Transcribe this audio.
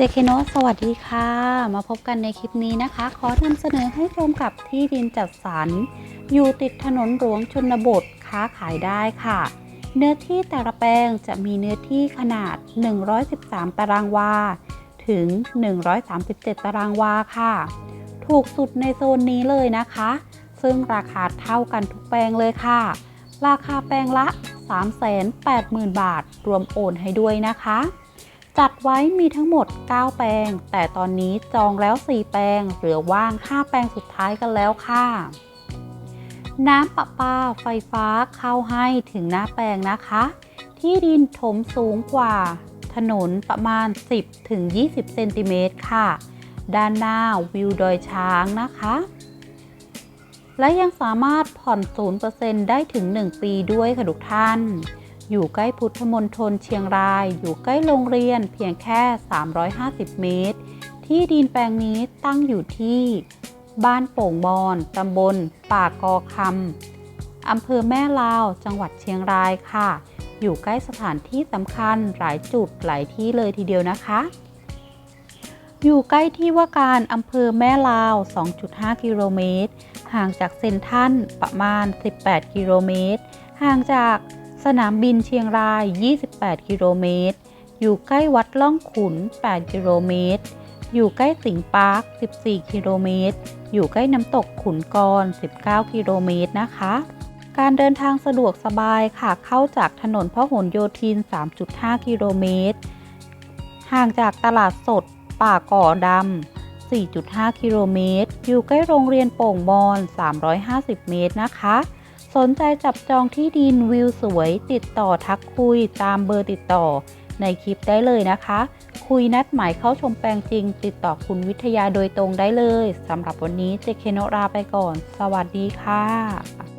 เจเคโนสวัสดีค่ะ มาพบกันในคลิปนี้นะคะ ขอนำเสนอให้ชมกับที่ดินจัดสรร อยู่ติดถนนหลวงชนบทค้าขายได้ค่ะ เนื้อที่แต่ละแปลงจะมีเนื้อที่ขนาด 113 ตารางวา ถึง 137 ตารางวาค่ะ ถูกสุดในโซนนี้เลยนะคะ ซึ่งราคาเท่ากันทุกแปลงเลยค่ะ ราคาแปลงละ 380,000 บาท รวมโอนให้ด้วยนะคะ จัดไว้มีทั้งหมด 9 แปลง แต่ตอนนี้จองแล้ว 4 แปลง เหลือว่าง 5 แปลงสุดท้ายกันแล้วค่ะ น้ำประปาไฟฟ้าเข้าให้ถึงหน้าแปลงนะคะ ที่ดินถมสูงกว่า ถนนประมาณ 10ถึง20 เซนติเมตรค่ะ ด้านหน้าวิวดอยช้างนะคะ และยังสามารถผ่อน 0%ได้ถึง 1 ปีด้วยค่ะทุกท่าน อยู่ใกล้พุทธมณฑลเชียงราย อยู่ใกล้โรงเรียนเพียงแค่ 350 เมตร ที่ดินแปลงนี้ตั้งอยู่ที่ บ้านโป่งบอนตำบล ป่ากอคำอำเภอแม่ลาว จังหวัดเชียงรายค่ะ อยู่ใกล้สถานที่สำคัญหลายจุดหลายที่เลยทีเดียวนะคะ อยู่ใกล้ที่ว่าการอำเภอแม่ลาว 2.5 กิโลเมตร ห่างจากเซนทันประมาณ 18 กิโลเมตร ห่างจาก สนามบินเชียงราย 28 กิโลเมตร อยู่ใกล้วัดล่องขุน 8 กิโลเมตร อยู่ใกล้สิงปาร์ค 14 กิโลเมตร อยู่ใกล้น้ำตกขุนกร 19 กิโลเมตรนะคะ การเดินทางสะดวกสบายค่ะ เข้าจากถนนพหลโยธิน 3.5 กิโลเมตร ห่างจากตลาดสด ป่าก่อดำ4.5 กิโลเมตร อยู่ใกล้โรงเรียนโป่งบอน 350 เมตรนะคะ สนใจจับจองที่ดินวิวสวยติดต่อทักคุยตามเบอร์ติดต่อในคลิปได้เลยนะคะ คุยนัดหมายเข้าชมแปลงจริง ติดต่อคุณวิทยาโดยตรงได้เลยสำหรับวันนี้เจเคโนราไปก่อน สวัสดีค่ะ